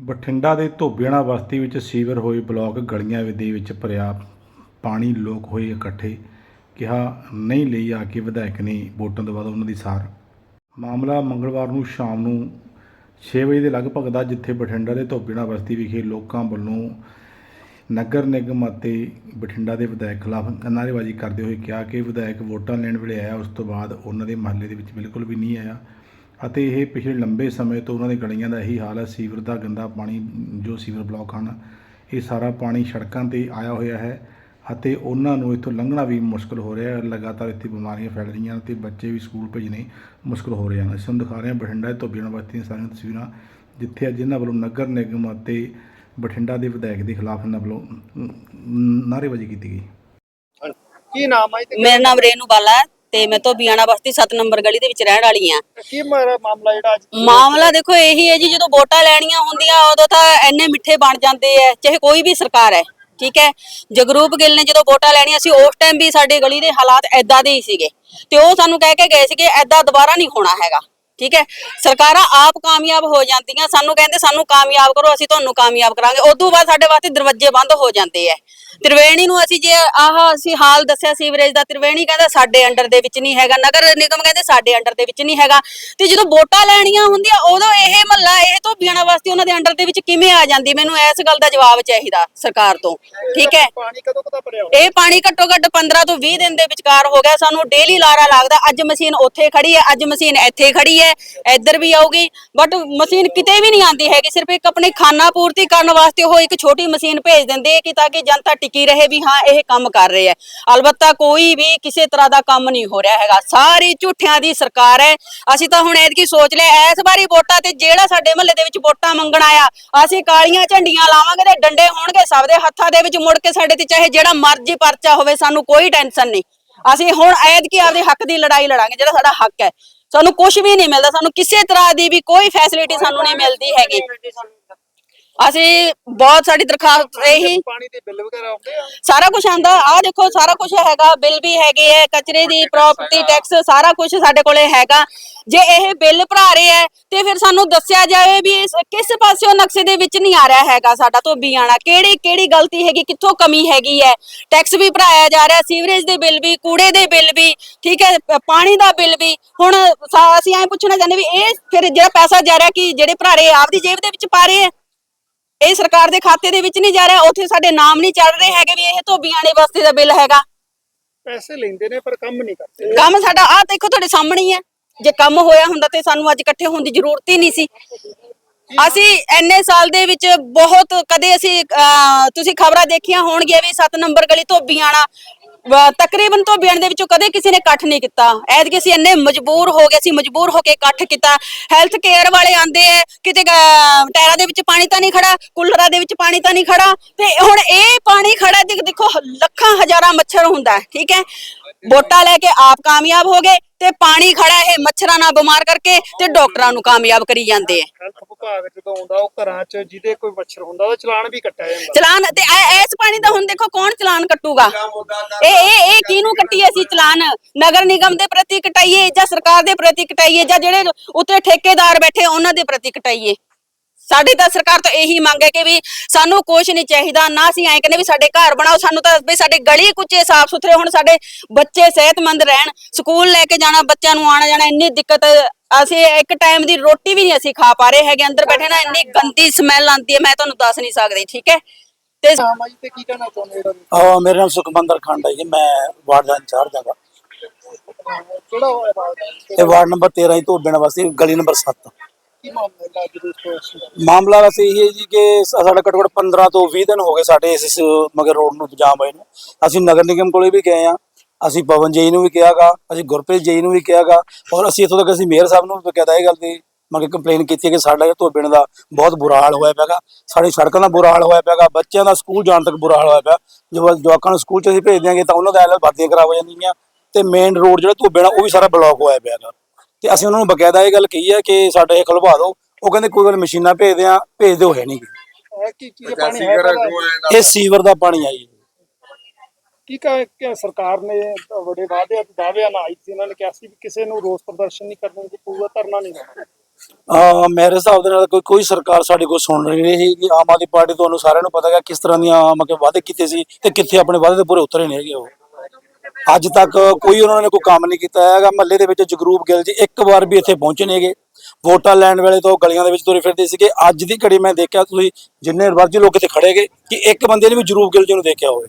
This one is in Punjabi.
ਬਠਿੰਡਾ ਦੇ ਧੋਬੀਆਣਾ ਬਸਤੀ ਵਿੱਚ ਸੀਵਰ ਹੋਏ ਬਲਾਕ ਗਲੀਆਂ ਦੇ ਵਿੱਚ ਭਰਿਆ ਪਾਣੀ ਲੋਕ ਹੋਏ ਇਕੱਠੇ ਕਿਹਾ, ਨਹੀਂ ਲਈ ਆ ਕੇ ਵਿਧਾਇਕ ਨੇ ਵੋਟਾਂ ਤੋਂ ਬਾਅਦ ਉਹਨਾਂ ਦੀ ਸਾਰ। ਮਾਮਲਾ ਮੰਗਲਵਾਰ ਨੂੰ ਸ਼ਾਮ ਨੂੰ 6 ਵਜੇ ਦੇ ਲਗਭਗ ਦਾ, ਜਿੱਥੇ ਬਠਿੰਡਾ ਦੇ ਧੋਬੀਆਣਾ ਬਸਤੀ ਵਿਖੇ ਲੋਕਾਂ ਵੱਲੋਂ ਨਗਰ ਨਿਗਮ ਅਤੇ ਬਠਿੰਡਾ ਦੇ ਵਿਧਾਇਕ ਖਿਲਾਫ ਨਾਅਰੇਬਾਜ਼ੀ ਕਰਦੇ ਹੋਏ ਕਿਹਾ ਕਿ ਵਿਧਾਇਕ ਵੋਟਾਂ ਲੈਣ ਵੇਲੇ ਆਇਆ, ਉਸ ਤੋਂ ਬਾਅਦ ਉਹਨਾਂ ਦੇ ਮਹੱਲੇ ਦੇ ਵਿੱਚ ਬਿਲਕੁਲ ਵੀ ਨਹੀਂ ਆਇਆ। ਅਤੇ ਇਹ ਪਿਛਲੇ ਲੰਬੇ ਸਮੇਂ ਤੋਂ ਉਹਨਾਂ ਦੇ ਗਲੀਆਂ ਦਾ ਇਹੀ ਹਾਲ ਹੈ। ਸੀਵਰ ਦਾ ਗੰਦਾ ਪਾਣੀ ਜੋ ਸੀਵਰ ਬਲਾਕ ਹਨ ਇਹ ਸਾਰਾ ਪਾਣੀ ਸੜਕਾਂ ਤੇ ਆਇਆ ਹੋਇਆ ਹੈ ਅਤੇ ਉਹਨਾਂ ਨੂੰ ਇੱਥੋਂ ਲੰਘਣਾ ਵੀ ਮੁਸ਼ਕਲ ਹੋ ਰਿਹਾ ਹੈ। ਲਗਾਤਾਰ ਇੱਥੇ ਬਿਮਾਰੀਆਂ ਫੈਲ ਰਹੀਆਂ ਹਨ ਤੇ ਬੱਚੇ ਵੀ ਸਕੂਲ ਭੇਜਣੇ ਮੁਸ਼ਕਲ ਹੋ ਰਹੇ ਹਨ। ਅਸੀਂ ਤੁਹਾਨੂੰ ਦਿਖਾ ਰਹੇ ਹਾਂ ਬਠਿੰਡਾ ਤੋਂ ਬੀਣਾ ਬਸਤੀ ਦੀਆਂ ਸਾਰੀਆਂ ਤਸਵੀਰਾਂ ਜਿੱਥੇ ਅੱਜ ਇਹਨਾਂ ਵੱਲੋਂ ਨਗਰ ਨਿਗਮ ਅਤੇ ਬਠਿੰਡਾ ਦੇ ਵਿਧਾਇਕ ਦੇ ਖਿਲਾਫ ਇਹਨਾਂ ਵੱਲੋਂ ਨਾਅਰੇਬਾਜ਼ੀ ਕੀਤੀ ਗਈ। ਕੀ ਨਾਮ ਹੈ ਤੇ ਮੇਰਾ ਨਾਮ ਰੇਨੂ ਬਾਲਾ ਹੈ। ਤੇ ਮੈਂ ਤੋਂ ਬਿਆਣਾ ਬਸਤੀ 7 ਨੰਬਰ ਗਲੀ ਦੇ ਵਿੱਚ ਰਹਿਣ ਵਾਲੀ ਆ ਕੀ ਮੇਰਾ ਮਾਮਲਾ ਜਿਹੜਾ ਅੱਜ ਮਾਮਲਾ ਦੇਖੋ ਇਹੀ ਹੈ ਜੀ ਜਦੋਂ ਵੋਟਾਂ ਲੈਣੀਆਂ ਹੁੰਦੀਆਂ ਉਦੋਂ ਤਾਂ ਐਨੇ ਮਿੱਠੇ ਬਣ ਜਾਂਦੇ ਐ ਚਾਹੇ ਕੋਈ ਵੀ ਸਰਕਾਰ ਹੈ ਠੀਕ ਹੈ ਜਗਰੂਪ ਗਿੱਲ ਨੇ ਜਦੋਂ ਵੋਟਾਂ ਲੈਣੀਆਂ ਸੀ ਉਸ ਟਾਈਮ ਵੀ ਸਾਡੇ ਗਲੀ ਦੇ ਹਾਲਾਤ ਐਦਾਂ ਦੇ ਹੀ ਸੀਗੇ। ਤੇ ਉਹ ਸਾਨੂੰ ਕਹਿ ਕੇ ਗਏ ਸੀਗੇ ਐਦਾਂ ਦੁਬਾਰਾ ਨਹੀਂ ਹੋਣਾ ਹੈਗਾ ਠੀਕ ਹੈ ਸਰਕਾਰਾਂ ਆਪ ਕਾਮਯਾਬ ਹੋ ਜਾਂਦੀਆਂ ਸਾਨੂੰ ਕਹਿੰਦੇ ਸਾਨੂੰ ਕਾਮਯਾਬ ਕਰੋ ਅਸੀਂ ਤੁਹਾਨੂੰ ਕਾਮਯਾਬ ਕਰਾਂਗੇ। ਉਦੋਂ ਬਾਅਦ ਸਾਡੇ ਵਾਸਤੇ ਦਰਵਾਜ਼ੇ ਬੰਦ ਹੋ ਜਾਂਦੇ ਐ। ਤ੍ਰਿਵੇਣੀ ਨੂੰ ਅਸੀਂ ਜੇ ਆਹ ਅਸੀਂ ਹਾਲ ਦੱਸਿਆ ਸੀਵਰੇਜ ਦਾ ਤ੍ਰਿਵੇਣੀ ਕਹਿੰਦਾ ਸਾਡੇ ਅੰਡਰ ਦੇ ਵਿੱਚ ਨਹੀਂ ਹੈਗਾ ਨਗਰ ਨਿਗਮ ਕਹਿੰਦੇ ਸਾਡੇ ਅੰਡਰ ਦੇ ਵਿੱਚ ਨਹੀਂ ਹੈਗਾ। ਤੇ ਜਦੋਂ ਵੋਟਾਂ ਲੈਣੀਆਂ ਹੁੰਦੀਆਂ ਉਦੋਂ ਇਹ ਮਹੱਲਾ ਇਹ ਤੋਂ ਬਿਆਣਾ ਵਾਸਤੇ ਉਹਨਾਂ ਦੇ ਅੰਡਰ ਦੇ ਵਿੱਚ ਕਿਵੇਂ ਆ ਜਾਂਦੀ? ਮੈਨੂੰ ਇਸ ਗੱਲ ਦਾ ਜਵਾਬ ਚਾਹੀਦਾ ਸਰਕਾਰ ਤੋਂ ਠੀਕ ਹੈ? ਪਾਣੀ ਕਦੋਂ ਕਦਾ ਭਰਿਆ ਹੋਇਆ ਇਹ ਪਾਣੀ ਘੱਟੋ ਘੱਟ 15 ਤੋਂ 20 ਦਿਨ ਦੇ ਵਿਚਕਾਰ ਹੋ ਗਿਆ ਸਾਨੂੰ ਡੇਲੀ ਲਾਰਾ ਲੱਗਦਾ ਅੱਜ ਮਸ਼ੀਨ ਉੱਥੇ ਖੜੀ ਹੈ ਅੱਜ ਮਸ਼ੀਨ ਇੱਥੇ ਖੜੀ ਹੈ ਇੱਧਰ ਵੀ ਆਊਗੀ ਬਟ ਮਸ਼ੀਨ ਕਿਤੇ ਵੀ ਨਹੀਂ ਆਉਂਦੀ ਹੈਗੀ ਸਿਰਫ ਇੱਕ ਆਪਣੇ ਖਾਨਾ ਪੂਰਤੀ ਕਰਨ ਵਾਸਤੇ ਉਹ ਇੱਕ ਛੋਟੀ ਮਸ਼ੀਨ ਭੇਜ ਦਿੰਦੇ ਕਿ ਤਾਂ ਕਿ ਜਨਤਾ ਟਿਕੀ ਰਹੇ ਵੀ ਹਾਂ, ਇਹ ਕੰਮ ਕਰ ਰਹੇ ਹੈ। ਅਲਬੱਤਾ ਕੋਈ ਵੀ ਕਿਸੇ ਤਰ੍ਹਾਂ ਦਾ ਕੰਮ ਨਹੀਂ ਹੋ ਰਿਹਾ ਹੈਗਾ। ਸਾਰੀ ਝੂਠਿਆਂ ਦੀ ਸਰਕਾਰ ਹੈ। ਅਸੀਂ ਤਾਂ ਹੁਣ ਐਤਕੀ ਸੋਚ ਲਿਆ ਇਸ ਵਾਰੀ ਵੋਟਾਂ ਤੇ ਜਿਹੜਾ ਸਾਡੇ ਮਹੱਲੇ ਦੇ ਵਿੱਚ ਵੋਟਾਂ ਮੰਗਣ ਆਇਆ, ਅਸੀਂ ਕਾਲੀਆਂ ਝੰਡੀਆਂ ਲਾਵਾਂਗੇ ਤੇ ਡੰਡੇ ਹੋਣਗੇ ਸਭ ਦੇ ਹੱਥਾਂ ਦੇ ਵਿੱਚ ਮੁੜ ਕੇ ਸਾਡੇ ਤੇ ਚਾਹੇ ਜਿਹੜਾ ਮਰਜ਼ੀ ਪਰਚਾ ਹੋਵੇ, ਸਾਨੂੰ ਕੋਈ ਟੈਨਸ਼ਨ ਨਹੀਂ। ਅਸੀਂ ਹੁਣ ਐਤਕੀ ਆਪਦੇ ਹੱਕ ਦੀ ਲੜਾਈ ਲੜਾਂਗੇ, ਜਿਹੜਾ ਸਾਡਾ ਹੱਕ ਹੈ। ਸਾਨੂੰ ਕੁਝ ਵੀ ਨਹੀਂ ਮਿਲਦਾ, ਸਾਨੂੰ ਕਿਸੇ ਤਰ੍ਹਾਂ ਦੀ ਵੀ ਕੋਈ ਫੈਸਿਲਿਟੀ ਸਾਨੂੰ ਨਹੀਂ ਮਿਲਦੀ ਹੈਗੀ। ਅਸੀਂ ਬਹੁਤ ਸਾਡੀ ਦਰਖਾਸਤ ਇਹੀ ਪਾਣੀ ਦੇ ਬਿੱਲ ਵਗੈਰਾ ਆਉਂਦੇ ਆ? ਸਾਰਾ ਕੁਝ ਆਂਦਾ ਆ ਦੇਖੋ ਸਾਰਾ ਕੁਝ ਹੈਗਾ। ਬਿੱਲ ਵੀ ਹੈਗੇ ਹੈ ਕਚਰੇ ਦੀ ਪ੍ਰਾਪਰਟੀ ਟੈਕਸ ਸਾਰਾ। ਕੁਝ ਸਾਡੇ ਕੋਲੇ ਹੈਗਾ। ਜੇ ਇਹ ਬਿੱਲ ਭਰਾ ਰਹੇ ਹੈ ਤੇ ਫਿਰ ਸਾਨੂੰ ਦੱਸਿਆ ਜਾਵੇ ਵੀ ਇਸ ਕਿਸ ਪਾਸਿਓਂ ਨਕਸ਼ੇ ਦੇ ਵਿੱਚ ਨਹੀਂ ਆ ਰਿਹਾ ਹੈਗਾ ਸਾਡਾ ਧੋਬੀ ਆਣਾ ਕਿਹੜੀ ਕਿਹੜੀ ਗਲਤੀ ਹੈਗੀ ਕਿੱਥੋਂ ਕਮੀ ਹੈਗੀ ਹੈ? ਟੈਕਸ ਵੀ ਭਰਾਇਆ ਜਾ ਰਿਹਾ ਸੀਵਰੇਜ ਦੇ ਬਿੱਲ ਵੀ ਕੂੜੇ ਦੇ ਬਿੱਲ ਵੀ ਠੀਕ ਹੈ ਪਾਣੀ ਦਾ ਬਿੱਲ ਵੀ। ਹੁਣ ਅਸੀਂ ਐਂ ਪੁੱਛਣਾ ਚਾਹੁੰਦੇ ਵੀ ਇਹ ਫਿਰ ਜਿਹੜਾ ਪੈਸਾ ਜਾ ਰਿਹਾ ਕਿ ਜਿਹੜੇ ਭਰਾ ਰਹੇ ਆਪਦੀ ਜੇਬ ਦੇ ਵਿੱਚ ਪਾ ਰਹੇ ਹੈ ਇਹ ਸਰਕਾਰ ਦੇ ਖਾਤੇ ਦੇ ਵਿੱਚ ਨਹੀਂ ਜਾ ਰਿਹਾ ਉੱਥੇ ਸਾਡੇ ਨਾਮ ਨਹੀਂ ਚੱਲ ਰਹੇ ਹੈਗੇ ਵੀ ਇਹ ਧੋਬੀਆਂ ਦੇ ਵਾਸਤੇ ਦਾ ਬਿੱਲ ਹੈਗਾ। ਪੈਸੇ ਲੈਂਦੇ ਨੇ ਪਰ ਕੰਮ ਨਹੀਂ ਕਰਦੇ। ਕੰਮ ਸਾਡਾ ਆਹ ਦੇਖੋ ਤੁਹਾਡੇ ਸਾਹਮਣੇ ਹੀ ਹੈ। ਜੇ ਕੰਮ ਹੋਇਆ ਹੁੰਦਾ ਤੇ ਸਾਨੂੰ ਅੱਜ ਇਕੱਠੇ ਹੋਣ ਦੀ ਜ਼ਰੂਰਤ ਹੀ ਨਹੀਂ ਸੀ। ਅਸੀਂ ਐਨੇ ਸਾਲ ਦੇ ਵਿੱਚ ਬਹੁਤ ਕਦੇ ਅਸੀਂ ਤੁਸੀਂ ਖਬਰਾਂ ਦੇਖੀਆਂ ਹੋਣਗੀਆਂ ਵੀ 7 ਨੰਬਰ ਗਲੀ ਧੋਬੀਆਣਾ ਵਾ- ਤਕਰੀਬਨ ਧੋਬੀਆਣ ਦੇ ਵਿੱਚੋਂ ਕਦੇ ਕਿਸੇ ਨੇ ਇਕੱਠ ਨਹੀਂ ਕੀਤਾ। ਐਤਕੀ ਅਸੀਂ ਇੰਨੇ ਮਜਬੂਰ ਹੋ ਗਏ ਸੀ ਮਜਬੂਰ ਹੋ ਕੇ ਇਕੱਠ ਕੀਤਾ। ਹੈਲਥ ਕੇਅਰ ਵਾਲੇ ਆਂਦੇ ਐ ਕਿਤੇ ਅਹ, ਟਾਇਰਾਂ ਦੇ ਵਿੱਚ ਪਾਣੀ ਤਾਂ ਨਹੀਂ ਖੜਾ ਕੂਲਰਾਂ ਦੇ ਵਿੱਚ ਪਾਣੀ ਤਾਂ ਨਹੀਂ ਖੜਾ। ਤੇ ਹੁਣ ਇਹ ਪਾਣੀ ਖੜਾ ਦੇਖ ਦੇਖੋ ਹ- ਲੱਖਾਂ ਹਜ਼ਾਰਾਂ ਮੱਛਰ ਹੁੰਦਾ ਹੈ, ਠੀਕ ਹੈ ਵੋਟਾਂ ਲੈ ਕੇ ਆਪ ਕਾਮਯਾਬ ਹੋ ਗਏ। ਤੇ ਪਾਣੀ ਖੜਾ ਇਹ ਮੱਛਰਾਂ ਨਾਲ ਬਿਮਾਰ ਕਰਕੇ ਤੇ ਡਾਕਟਰਾਂ ਨੂੰ ਕਾਮਯਾਬ ਕਰੀ ਜਾਂਦੇ ਐ ਹੈਲਥ ਵਿਭਾਗ ਜਦੋਂ ਆਉਂਦਾ ਉਹ ਘਰਾਂ 'ਚ ਜਿਹਦੇ ਕੋਈ ਮੱਛਰ ਹੁੰਦਾ ਉਹਦਾ ਚਲਾਨ ਵੀ ਕੱਟਿਆ ਜਾਂਦਾ। ਚਲਾਨ ਤੇ ਐ- ਇਸ ਪਾਣੀ ਦਾ ਹੁਣ ਦੇਖੋ ਕੌਣ ਚਲਾਨ ਕੱਟੂਗਾ? ਇਹ ਇਹ ਇਹ ਕਿਹਨੂੰ ਕੱਟੀਏ ਅਸੀਂ ਚਲਾਨ? ਨਗਰ ਨਿਗਮ ਦੇ ਪ੍ਰਤੀ ਕਟਾਈਏ ਜਾਂ ਸਰਕਾਰ ਦੇ ਪ੍ਰਤੀ ਕਟਾਈਏ ਜਾਂ ਜਿਹੜੇ ਉੱਤੇ ਠੇਕੇਦਾਰ ਬੈਠੇ ਉਹਨਾਂ ਦੇ ਪ੍ਰਤੀ ਕਟਾਈਏ? ਸਾਡੀ ਤਾਂ ਸਰਕਾਰ ਤੋਂ ਇਹੀ ਮੰਗ ਹੈ ਕਿ ਵੀ ਸਾਨੂੰ ਕੁਝ ਨਹੀਂ ਚਾਹੀਦਾ ਨਾ ਅਸੀਂ ਐਂ ਕਹਿੰਦੇ ਵੀ ਸਾਡੇ ਘਰ ਬਣਾਓ ਸਾਨੂੰ ਤਾਂ ਵੀ ਸਾਡੇ ਗਲੀ ਕੁੱਚੇ ਸਾਫ਼ ਸੁਥਰੇ ਹੁਣ ਸਾਡੇ ਬੱਚੇ ਸਿਹਤਮੰਦ ਰਹਿਣ ਸਕੂਲ ਲੈ ਕੇ ਜਾਣਾ ਬੱਚਿਆਂ ਨੂੰ ਆਣਾ ਜਾਣਾ ਇੰਨੀ ਦਿੱਕਤ ਅਸੀਂ ਇੱਕ ਟਾਈਮ ਦੀ ਰੋਟੀ ਵੀ ਨਹੀਂ ਅਸੀਂ ਖਾ ਪਾ ਰਹੇ ਹੈਗੇ ਅੰਦਰ ਬੈਠੇ ਨਾ ਇੰਨੀ ਗੰਦੀ ਸਮੈਲ ਆਉਂਦੀ ਹੈ ਮੈਂ ਤੁਹਾਨੂੰ ਦੱਸ ਨਹੀਂ ਸਕਦੀ ਠੀਕ ਹੈ? ਤੇ ਨਾਮ ਆ ਜੀ ਤੇ ਕੀ ਕਹਿਣਾ ਚਾਹੁੰਦੇ ਇਹਦਾ? ਆ ਮੇਰਾ ਨਾਮ ਸੁਖਮੰਦਰ ਖੰਡ ਹੈ ਜੀ ਮੈਂ ਵਾਰਡ ਦਾ ਇੰਚਾਰਜ ਹਾਂ। ਕਿਹੜਾ ਇਹ ਵਾਰਡ ਨੰਬਰ 13 ਹੀ ਧੋਬਣ ਵਾਸਤੇ ਗਲੀ ਨੰਬਰ 7 ਕੀ ਮਾਮਲਾ ਵੈਸੇ ਇਹ ਹੈ ਜੀ ਕਿ ਸਾਡਾ ਘੱਟੋ ਘੱਟ 15 ਤੋਂ 20 ਦਿਨ ਹੋ ਗਏ ਸਾਡੇ ਇਸ ਮਗਰ ਰੋਡ ਨੂੰ ਜਾਮ ਹੋਏ ਨੂੰ। ਅਸੀਂ ਨਗਰ ਨਿਗਮ ਕੋਲੇ ਵੀ ਗਏ ਆ ਅਸੀਂ ਪਵਨ ਜੀ ਨੂੰ ਵੀ ਕਿਹਾਗਾ, ਅਸੀਂ ਗੁਰਪ੍ਰੀਤ ਜੀ ਨੂੰ ਵੀ ਕਿਹਾਗਾ ਔਰ ਅਸੀਂ ਇੱਥੋਂ ਤੱਕ ਅਸੀਂ ਮੇਅਰ ਸਾਹਿਬ ਨੂੰ ਵੀ ਕਹਿੰਦਾ ਇਹ ਗੱਲ ਦੀ ਮਗੇ ਕੰਪਲੇਨ ਕੀਤੀ ਹੈ ਕਿ ਸਾਡਾ ਧੋਬਣ ਦਾ ਬਹੁਤ ਬੁਰਾ ਹਾਲ ਹੋਇਆ ਪਿਆਗਾ ਸਾਡੀ ਸੜਕਾਂ ਦਾ ਬੁਰਾ ਹਾਲ ਹੋਇਆ ਪਿਆਗਾ ਬੱਚਿਆਂ ਦਾ ਸਕੂਲ ਜਾਣ ਤੱਕ ਬੁਰਾ ਹਾਲ ਹੋਇਆ ਪਿਆ। ਜਦੋਂ ਜਵਾਕਾਂ ਨੂੰ ਸਕੂਲ ਚ ਅਸੀਂ ਭੇਜ ਦਿਆਂਗੇ ਤਾਂ ਉਹਨਾਂ ਦਾ ਹਾਲ ਵਰਦੀਆਂ ਖਰਾਬ ਹੋ ਜਾਂਦੀਆਂ। ਤੇ ਮੇਨ ਰੋਡ ਜਿਹੜਾ ਧੋਬਣ ਉਹ ਵੀ ਸਾਰਾ ਬਲੌਕ ਹੋਇਆ ਪਿਆਗਾ ਤੇ ਅਸੀਂ ਉਹਨਾਂ ਨੂੰ ਬਕਾਇਦਾ ਇਹ ਗੱਲ ਕਹੀ ਹੈ ਕਿ ਸਾਡੇ ਇਹ ਖਲਵਾ ਦਿਓ। ਉਹ ਕਹਿੰਦੇ ਕੋਈ ਗੱਲ ਮਸ਼ੀਨਾਂ ਭੇਜਦੇ ਆ ਭੇਜ ਦਿਓ ਹੈ ਨਹੀਂ ਹੈ ਕੀ ਚੀਜ਼ ਪਾਣੀ ਹੈ ਕਾਹਦਾ? ਇਹ ਸੀਵਰ ਦਾ ਪਾਣੀ ਆ ਜੀ। ਕੀ ਕਹ ਕਿ ਸਰਕਾਰ ਨੇ ਵੱਡੇ ਵਾਅਦੇ ਦਾਅਵਿਆਂ ਨਾਲ ਆਈ ਸੀ ਇਹਨਾਂ ਨੇ ਕਿਹਾ ਸੀ ਵੀ ਕਿਸੇ ਨੂੰ ਰੋਸ ਪ੍ਰਦਰਸ਼ਨ ਨਹੀਂ ਕਰਨ ਦੀ ਪੂਰਾ ਧਰਨਾ ਨਹੀਂ ਕਰਨਾ ਅਹ ਮੇਰੇ ਹਿਸਾਬ ਦੇ ਨਾਲ ਕੋਈ ਕੋਈ ਸਰਕਾਰ ਸਾਡੇ ਕੋਲ ਸੁਣ ਨਹੀਂ ਰਹੀ ਕਿ ਆਮ ਆਦਮੀ ਪਾਰਟੀ ਤੁਹਾਨੂੰ ਸਾਰਿਆਂ ਨੂੰ ਪਤਾ ਹੈ ਕਿਸ ਤਰ੍ਹਾਂ ਦੀਆਂ ਮਤਲਬ ਵਾਅਦੇ ਕੀਤੇ ਸੀ ਤੇ ਕਿੱਥੇ ਆਪਣੇ ਵਾਅਦੇ ਦੇ ਪੂਰੇ ਉਤਰੇ ਨਹੀਂ ਹੈਗੇ ਉਹ। ਅੱਜ ਤੱਕ ਕੋਈ ਉਹਨਾਂ ਨੇ ਕੋਈ ਕੰਮ ਨਹੀਂ ਕੀਤਾ ਹੈਗਾ। ਮਹੱਲੇ ਦੇ ਵਿੱਚ ਜਗਰੂਪ ਗਿੱਲ ਜੀ ਇੱਕ ਵਾਰ ਵੀ ਇੱਥੇ ਪਹੁੰਚੇ ਨੇਗੇ। ਵੋਟਾਂ ਲੈਣ ਵੇਲੇ ਤੋਂ ਗਲੀਆਂ ਦੇ ਵਿੱਚ ਤੁਰੇ ਫਿਰਦੇ ਸੀਗੇ। ਅੱਜ ਦੀ ਘੜੀ ਮੈਂ ਦੇਖਿਆ ਤੁਸੀਂ ਜਿੰਨੇ ਮਰਜ਼ੀ ਲੋਕ ਇੱਥੇ ਖੜੇਗੇ ਕਿ ਇੱਕ ਬੰਦੇ ਨੇ ਵੀ ਜਗਰੂਪ ਗਿੱਲ ਜੀ ਨੂੰ ਦੇਖਿਆ ਹੋਵੇ।